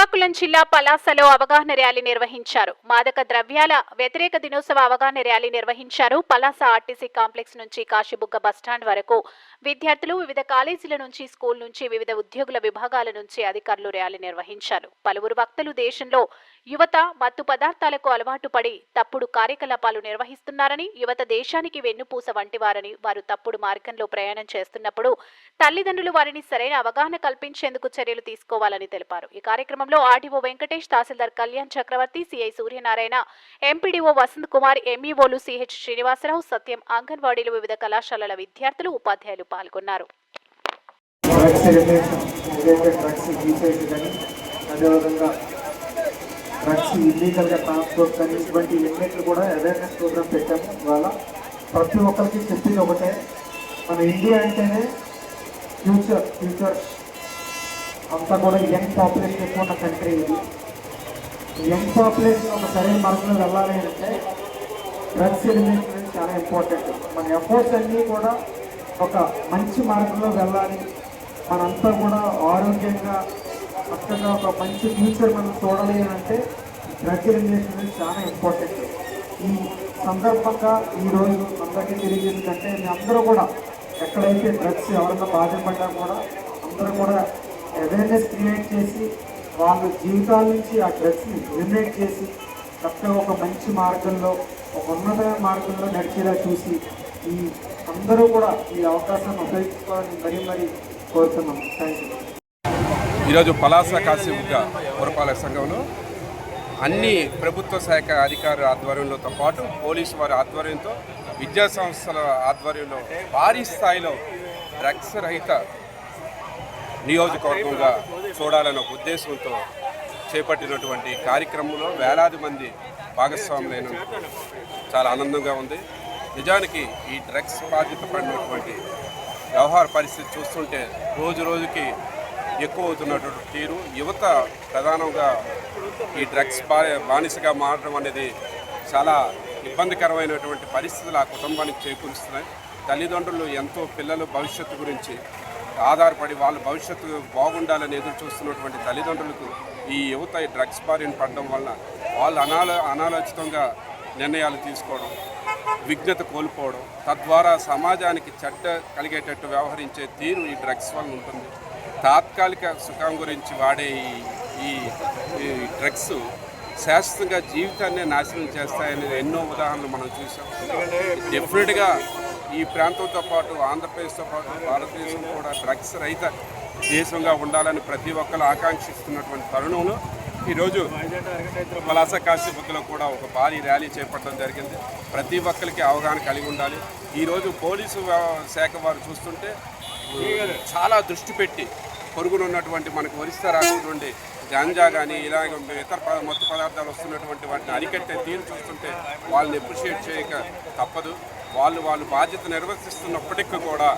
శ్రీకాకుళం జిల్లా పలాసలో అవగాహన ర్యాలీ నిర్వహించారు. మాదక ద్రవ్యాల వ్యతిరేక దినోత్సవ అవగాహన ర్యాలీ నిర్వహించారు. పలాస ఆర్టీసీ కాంప్లెక్స్ నుంచి కాశీబుగ్గ బస్టాండ్ వరకు విద్యార్థులు వివిధ కాలేజీల నుంచి స్కూల్ నుంచి వివిధ ఉద్యోగుల విభాగాల నుంచి అధికారులు ర్యాలీ నిర్వహించారు. పలువురు వక్తలు దేశంలో యువత మత్తు పదార్థాలకు అలవాటు పడి తప్పుడు కార్యకలాపాలు నిర్వహిస్తున్నారని యువత దేశానికి వెన్నుపూస వంటివారని వారు తప్పుడు మార్గంలో ప్రయాణం చేస్తున్నప్పుడు తల్లిదండ్రులు వారిని సరైన అవగాహన కల్పించేందుకు చర్యలు తీసుకోవాలని తెలిపారు. ఈ కార్యక్రమం కార్యక్రమంలో ఆర్డీఓ వెంకటేష్ తహసీల్దార్ కళ్యాణ్ చక్రవర్తి సిఐ సూర్యనారాయణ ఎంపీడీఓ వసంత్ కుమార్ ఎంఈఓలు సిహెచ్ శ్రీనివాసరావు సత్యం అంగన్వాడీలు వివిధ కళాశాలల విద్యార్థులు ఉపాధ్యాయులు పాల్గొన్నారు. డ్రగ్స్ ఎలిమినేషన్ ఏదైతే ఇల్లీగల్గా ట్రాన్స్పోర్ట్ కానీ ఇటువంటి ఎన్నిట్లు కూడా అవేర్నెస్ ప్రోగ్రామ్ పెట్టాము ఇవాళ ప్రతి ఒక్కరికి చెప్పింది ఒకటే మన ఇండియా అంటేనే ఫ్యూచర్ ఫ్యూచర్. అంతా కూడా యంగ్ పాపులేషన్ ఎక్కువ ఉన్న కంట్రీ ఇది. యంగ్ పాపులేషన్ ఒక సరైన మార్గంలో వెళ్ళాలి అంటే డ్రగ్స్ ఎలిమినేషన్ చాలా ఇంపార్టెంట్. మన ఎఫర్ట్స్ అన్నీ కూడా ఒక మంచి మార్గంలో వెళ్ళాలి. మనంతా కూడా ఆరోగ్యంగా చక్కగా ఒక మంచి ఫ్యూచర్ మనం చూడాలి అని అంటే డ్రగ్ ఎలిమినేషన్ చాలా ఇంపార్టెంట్. ఈ సందర్భంగా ఈరోజు అందరికీ తెలియజేసిందంటే మీ అందరూ కూడా ఎక్కడైతే డ్రగ్స్ ఎవరైనా బాధపడ్డా కూడా అందరూ కూడా అవేర్నెస్ క్రియేట్ చేసి వాళ్ళ జీవితాల నుంచి ఆ డ్రగ్స్ని ఎలిమినేట్ చేసి చక్కగా ఒక మంచి మార్గంలో ఒక ఉన్నతమైన మార్గంలో నడిచేలా చూసి ఈ అందరూ కూడా ఈ అవకాశాన్ని ఉపయోగించుకోవాలని మరీ మరీ కోరుతున్నాం. థ్యాంక్ యూ ఈరోజు పలాస కాశీబుగ్గ పురపాలక సంఘంలో అన్ని ప్రభుత్వ శాఖ అధికారుల ఆధ్వర్యంలోతో పాటు పోలీసు వారి ఆధ్వర్యంతో విద్యా సంస్థల ఆధ్వర్యంలో భారీ స్థాయిలో డ్రగ్స్ రహిత నియోజకవర్గంగా చూడాలనే ఒక ఉద్దేశంతో చేపట్టినటువంటి కార్యక్రమంలో వేలాది మంది భాగస్వాములైన చాలా ఆనందంగా ఉంది. నిజానికి ఈ డ్రగ్స్ బాధ్యత పడినటువంటి వ్యవహార పరిస్థితి చూస్తుంటే రోజు రోజుకి ఎక్కువ అవుతున్నటువంటి తీరు. యువత ప్రధానంగా ఈ డ్రగ్స్ బా బానిసగా మారడం అనేది చాలా ఇబ్బందికరమైనటువంటి పరిస్థితులు ఆ కుటుంబానికి చేకూరుస్తున్నాయి. తల్లిదండ్రులు ఎంతో పిల్లల భవిష్యత్తు గురించి ఆధారపడి వాళ్ళ భవిష్యత్తు బాగుండాలని ఎదురు చూస్తున్నటువంటి తల్లిదండ్రులకు ఈ యువత ఈ డ్రగ్స్ బారిన పడడం వలన వాళ్ళు అనాల అనాలోచితంగా నిర్ణయాలు తీసుకోవడం విఘ్నత కోల్పోవడం తద్వారా సమాజానికి చెడ్డ కలిగేటట్టు వ్యవహరించే తీరు ఈ డ్రగ్స్ వల్ల ఉంటుంది. తాత్కాలిక సుఖం గురించి వాడే ఈ- ఈ డ్రగ్స్ శాశ్వతంగా జీవితాన్ని నాశనం చేస్తాయనే ఎన్నో ఉదాహరణలు మనం చూసాం డెఫినెట్గా ఈ ప్రాంతంతో పాటు ఆంధ్రప్రదేశ్తో పాటు భారతదేశం కూడా డ్రగ్స్ రహిత దేశంగా ఉండాలని ప్రతి ఒక్కరు ఆకాంక్షిస్తున్నటువంటి తరుణంలో ఈరోజు పలాస కాశీబుద్ధిలో కూడా ఒక భారీ ర్యాలీ చేపట్టడం జరిగింది. ప్రతి ఒక్కరికి అవగాహన కలిగి ఉండాలి. ఈరోజు పోలీసు శాఖ వారు చూస్తుంటే చాలా దృష్టి పెట్టి పొరుగునున్నటువంటి మనకు ఒరిస్సా రాష్ట్రం నుండి గాంజా కానీ ఇలాగ ఇతర మత్తు పదార్థాలు వస్తున్నటువంటి వాటిని అరికట్టే తీరు చూస్తుంటే వాళ్ళని అప్రిషియేట్ చేయక తప్పదు. వాళ్ళు వాళ్ళు బాధ్యత నిర్వర్తిస్తున్నప్పటికీ కూడా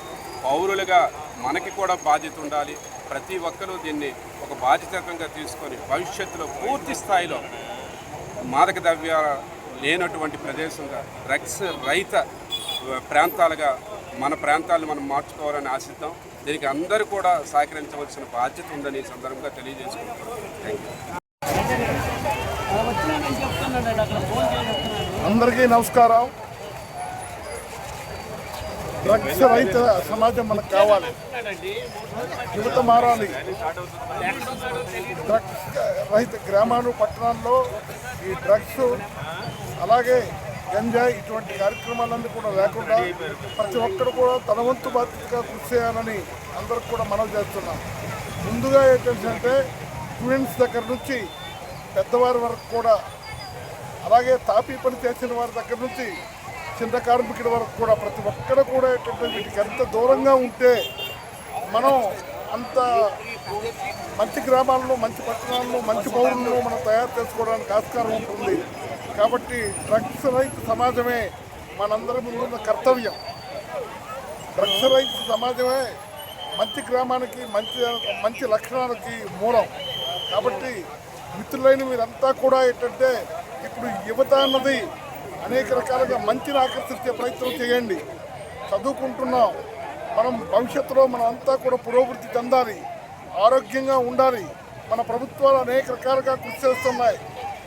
పౌరులుగా మనకి కూడా బాధ్యత ఉండాలి. ప్రతి ఒక్కరూ దీన్ని ఒక బాధ్యతత్వంగా తీసుకొని భవిష్యత్తులో పూర్తి స్థాయిలో మాదక ద్రవ్యాల లేనటువంటి ప్రదేశంగా డ్రగ్స్ రహిత ప్రాంతాలుగా మన ప్రాంతాలను మనం మార్చుకోవాలని ఆశిద్దాం. దీనికి అందరూ కూడా సహకరించవలసిన బాధ్యత ఉందని ఈ సందర్భంగా తెలియజేసుకుంటున్నాం థ్యాంక్ యూ అందరికీ నమస్కారం. డ్రగ్స్ రహిత సమాజం మనకు కావాలి. యువత మారాలి. డ్రగ్స్ రహిత గ్రామాలు పట్టణాల్లో ఈ డ్రగ్స్ అలాగే గంజాయి ఇటువంటి కార్యక్రమాలన్నీ కూడా లేకుండా ప్రతి ఒక్కరు కూడా తన వంతు బాధ్యతగా కృషి చేయాలని అందరికి కూడా మనవి చేస్తున్నాం. ముందుగా ఏంటంటే స్టూడెంట్స్ దగ్గర నుంచి పెద్దవారి వరకు కూడా అలాగే తాపీ పని చేసిన వారి దగ్గర నుంచి చిన్న కార్మికుల వరకు కూడా ప్రతి ఒక్కరు కూడా ఏంటంటే వీటికి ఎంత దూరంగా ఉంటే మనం అంత మంచి గ్రామాల్లో మంచి పట్టణాల్లో మంచి పౌరులను మనం తయారు చేసుకోవడానికి ఆస్కారం ఉంటుంది. కాబట్టి డ్రగ్స్ రైతు సమాజమే మనందరి ముందున్న కర్తవ్యం. డ్రగ్స్ రైతు సమాజమే మంచి గ్రామానికి మంచి మంచి లక్షణాలకి మూలం. కాబట్టి మిత్రులైన మీరంతా కూడా ఏంటంటే ఇప్పుడు యువత అన్నది అనేక రకాలుగా మంచిని ఆకర్షించే ప్రయత్నం చేయండి. చదువుకుంటున్నాం. మనం భవిష్యత్తులో మనం అంతా కూడా పురోభివృద్ధి చెందాలి. ఆరోగ్యంగా ఉండాలి. మన ప్రభుత్వాలు అనేక రకాలుగా కృషి చేస్తున్నాయి.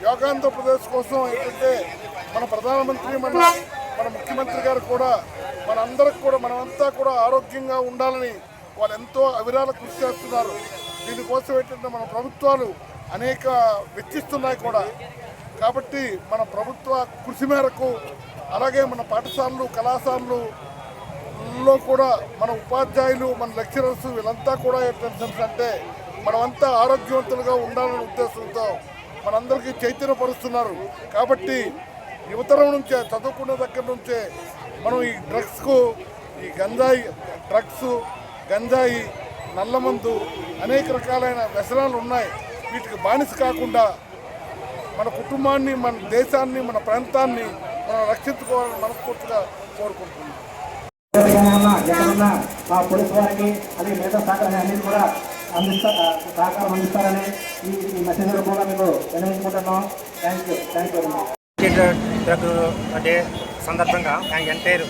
యోగాంధ్రప్రదేశ్ కోసం ఏంటంటే మన ప్రధానమంత్రి మన మన ముఖ్యమంత్రి గారు కూడా మన అందరికి కూడా మనమంతా కూడా ఆరోగ్యంగా ఉండాలని వాళ్ళు ఎంతో అవిరాల కృషి చేస్తున్నారు. దీనికోసం ఏంటంటే మన ప్రభుత్వాలు అనేక వెచ్చిస్తున్నాయి కూడా. కాబట్టి మన ప్రభుత్వ కృషి మేరకు అలాగే మన పాఠశాలలు కళాశాలలు లో కూడా మన ఉపాధ్యాయులు మన లెక్చరర్స్ వీళ్ళంతా కూడా ఏంటంటే అంటే మనమంతా ఆరోగ్యవంతులుగా ఉండాలనే ఉద్దేశంతో మనందరికీ చైతన్యపరుస్తున్నారు. కాబట్టి యువతరం నుంచే చదువుకున్న దగ్గర నుంచే మనం ఈ డ్రగ్స్కు ఈ గంజాయి డ్రగ్స్ గంజాయి నల్లమందు అనేక రకాలైన వ్యసనాలు ఉన్నాయి వీటికి బానిస కాకుండా మన కుటుంబాన్ని మన దేశాన్ని మన ప్రాంతాన్ని మనం రక్షించుకోవాలని మనస్ఫూర్తిగా కోరుకుంటున్నాం. మా పోలీసు వారికి అలాగే మిగతా సహకారాన్ని కూడా అందిస్తా సహకారం అందిస్తారని ఈ మెసేజ్ కూడా మీకు వినియోగించుకుంటున్నాం thank you thank you drug day సందర్భంగా ఎంటైర్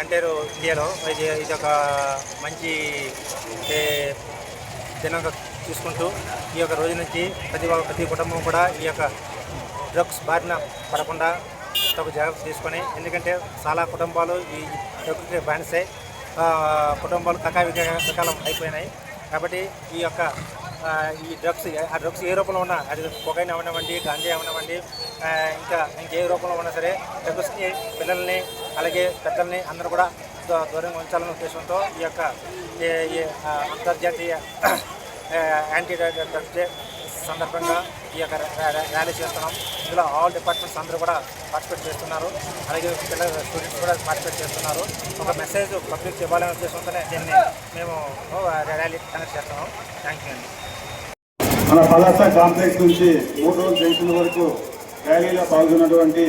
ఎంటైర్ ఇండియాలో ఇది ఇది ఒక మంచి ఏ, తీసుకుంటూ ఈ యొక్క రోజు నుంచి ప్రతి ఒక్క- ప్రతి కుటుంబం కూడా ఈ యొక్క డ్రగ్స్ బారిన పడకుండా తగు జాగ్రత్త తీసుకొని ఎందుకంటే చాలా కుటుంబాలు ఈ డ్రగ్స్కి బానిసే. కుటుంబాలు కకా వికాలం అయిపోయినాయి. కాబట్టి ఈ యొక్క ఈ డ్రగ్స్ ఆ డ్రగ్స్ ఏ రూపంలో ఉన్నా అది పొగైన అవనివ్వండి గాంజా అవనివ్వండి ఇంకా ఇంకే రూపంలో ఉన్నా సరే డ్రగ్స్కి పిల్లల్ని అలాగే పెద్దల్ని అందరూ కూడా దూరంగా ఉంచాలనే ఉద్దేశంతో ఈ యొక్క ఈ- అంతర్జాతీయ యాంటీ డైరెక్టర్స్ డే సందర్భంగా ఈ యొక్క ర్యాలీ చేస్తున్నాం. ఇందులో ఆల్ డిపార్ట్మెంట్స్ అందరూ కూడా పార్టిసిపేట్ చేస్తున్నారు. అలాగే పిల్లల స్టూడెంట్స్ కూడా పార్టిసిపేట్ చేస్తున్నారు. ఒక మెసేజ్ పబ్లిక్ ఇవ్వాలనే ఉద్దేశంతోనే దీన్ని మేము ర్యాలీ కనెక్ట్ చేస్తున్నాం. థ్యాంక్ యూ అండి. మన పలాస కాంప్లెక్స్ నుంచి మూడు రోజుల జంక్షన్ వరకు ర్యాలీలో పాల్గొన్నటువంటి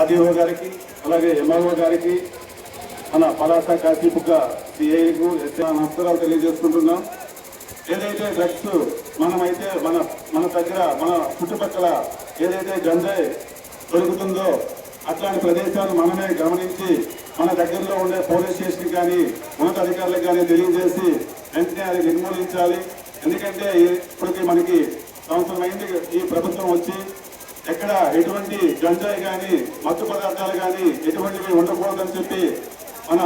ఆర్డీఓ గారికి అలాగే ఎంఆర్ఓ గారికి మన పలాస కాశీపుక్క సిఐకు నమస్కారాలు తెలియజేసుకుంటున్నాం. ఏదైతే డ్రగ్స్ మనమైతే మన మన దగ్గర మన చుట్టుపక్కల ఏదైతే గంజాయి దొరుకుతుందో అట్లాంటి ప్రదేశాలు మనమే గమనించి మన దగ్గరలో ఉండే పోలీస్ స్టేషన్కి కానీ ఉన్నతాధికారులకు కానీ తెలియజేసి వెంటనే అది నిర్మూలించాలి. ఎందుకంటే ఇప్పటికి మనకి సంవత్సరం అయింది ఈ ప్రభుత్వం వచ్చి ఎక్కడ ఎటువంటి గంజాయి కానీ మత్తు పదార్థాలు కానీ ఎటువంటివి ఉండకూడదని చెప్పి మన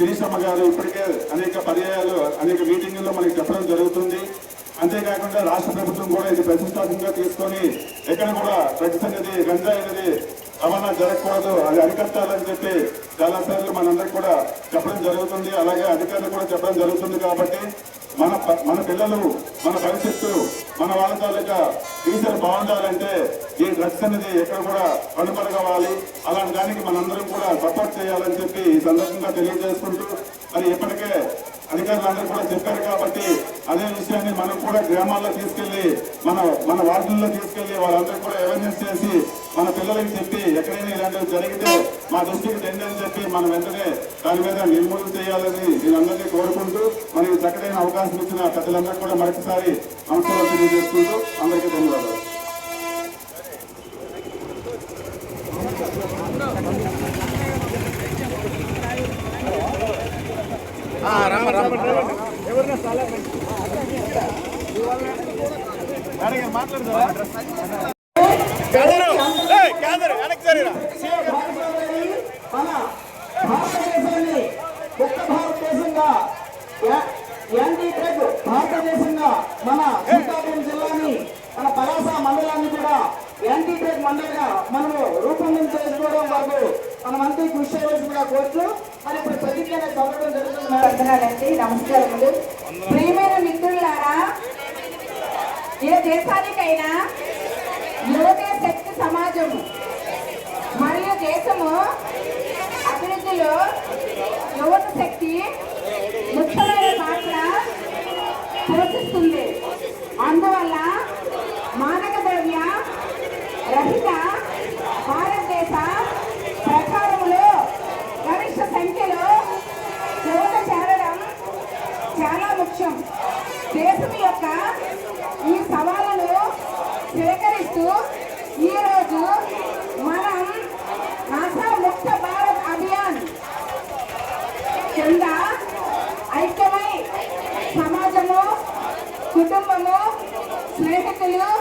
శిరీషమ్మ గారు ఇప్పటికే అనేక పర్యాయాలు అనేక మీటింగుల్లో మనకి చెప్పడం జరుగుతుంది. అంతేకాకుండా రాష్ట్ర ప్రభుత్వం కూడా ఇది ప్రతిష్టాత్మకంగా తీసుకొని ఎక్కడ కూడా డ్రగ్స్ అనేది గంజాయి అనేది రవాణా జరగకూడదు అది అరికట్టాలని చెప్పి చాలా సార్లు మనందరికి కూడా చెప్పడం జరుగుతుంది. అలాగే అధికారులు కూడా చెప్పడం జరుగుతుంది కాబట్టి మన మన పిల్లలు మన భవిష్యత్తు మన వాళ్ళ తాలూకా ఫ్యూచర్ బాగుండాలంటే ఈ డ్రగ్స్ అనేది ఎక్కడ కూడా కనుపరగవాలి అలాంటి దానికి మనందరం కూడా సపోర్ట్ చేయాలని చెప్పి ఈ సందర్భంగా తెలియజేసుకుంటూ మరి ఇప్పటికే అధికారులందరూ కూడా చెప్పారు కాబట్టి అదే విషయాన్ని మనం కూడా గ్రామాల్లో తీసుకెళ్ళి మన మన వార్డుల్లో తీసుకెళ్ళి వాళ్ళందరూ కూడా అవేర్నెస్ చేసి మన పిల్లలకి చెప్పి ఎక్కడైనా ఇలాంటివి జరిగితే మా దృష్టికి తెండి అని చెప్పి మనం వెంటనే దాని మీద నిర్మూలన చేయాలని వీళ్ళందరినీ కోరుకుంటూ మనకి చక్కడైన అవకాశం ఇచ్చిన పెద్దలందరూ కూడా మరొకసారి నమస్కారం తెలియజేసుకుంటూ అందరికీ ధన్యవాదాలు మన భారతదేశాన్ని కొత్త భారతదేశంగా యాంటీ డ్రగ్ భారతదేశంగా మన శ్రీకాకుళం జిల్లాని మన పలాస మండలాన్ని కూడా యాంటీ డ్రగ్ మండలిగా మనము రూపొందించేసుకోవడం వరకు మనమంతా కృషి చేయవలసిందిగా కోరుతూ మరి ఇప్పుడు ప్రతిజ్ఞ చదవడం జరుగుతుంది వందనాలండి నమస్కారములు ప్రియమైన మిత్రులారా ఏ దేశానికైనా యువతే శక్తి సమాజము మరియు దేశము అభివృద్ధిలో Regresa,